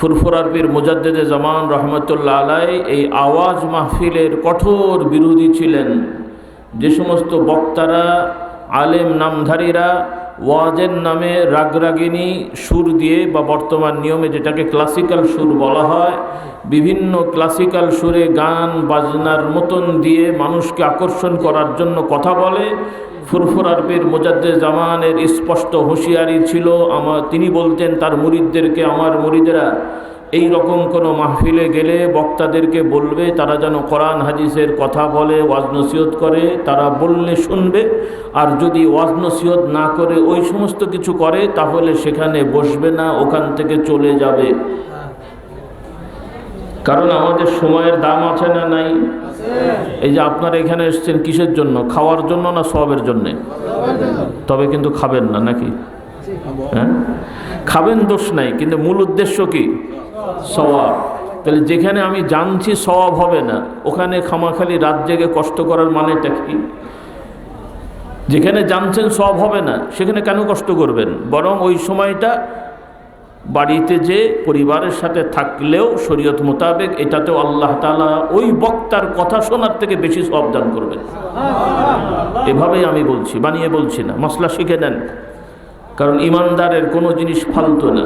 ফুরফুরার পীর মুজাদ্দেদে জামান রহমতুল্লাহ আলাই এই আওয়াজ মাহফিলের কঠোর বিরোধী ছিলেন। যে সমস্ত বক্তারা, আলেম নামধারীরা ওয়াজের নামে রাগরাগিনী সুর দিয়ে বা বর্তমান নিয়মে যেটাকে ক্লাসিক্যাল সুর বলা হয়, বিভিন্ন ক্লাসিক্যাল সুরে গান, বাজনার মতন দিয়ে মানুষকে আকর্ষণ করার জন্য কথা বলে। ফুরফুরার পীর মোজাদ্দে জামানের স্পষ্ট হুঁশিয়ারি ছিল, আমার তিনি বলতেন, তার মুরিদদেরকে আমার মুরিদেরা এই রকম কোনো মাহফিলে গেলে বক্তাদেরকে বলবে, তারা যেন কোরআন হাদিসের কথা বলে, ওয়াজ নসিহত করে, তারা বললে শুনবে। আর যদি ওয়াজ নসিহত না করে ওই সমস্ত কিছু করে, তাহলে সেখানে বসবে না, ওখান থেকে চলে যাবে। কারণ আমাদের সময়ের দাম আছে না নাই? এই যে আপনারা এখানে এসেছেন কিসের জন্য? খাওয়ার জন্য না সবের জন্যে? তবে কিন্তু খাবেন না নাকি? হ্যাঁ? খাবেন দোষ নাই, কিন্তু মূল উদ্দেশ্য কি? সওয়াব। তাহলে যেখানে আমি জানছি সওয়াব হবে না, ওখানে খামাখালি রাত জেগে কষ্ট করার মানেটা কি? যেখানে জানছেন সব হবে না, সেখানে কেন কষ্ট করবেন? বরং ওই সময়টা বাড়িতে যে পরিবারের সাথে থাকলেও শরীয়ত মোতাবেক এটাতেও আল্লাহ তালা ওই বক্তার কথা শোনার থেকে বেশি সব দান করবেন। এভাবেই আমি বলছি, বানিয়ে বলছি না। মশলা শিখে নেন। কারণ ইমানদারের কোনো জিনিস ফালতু না।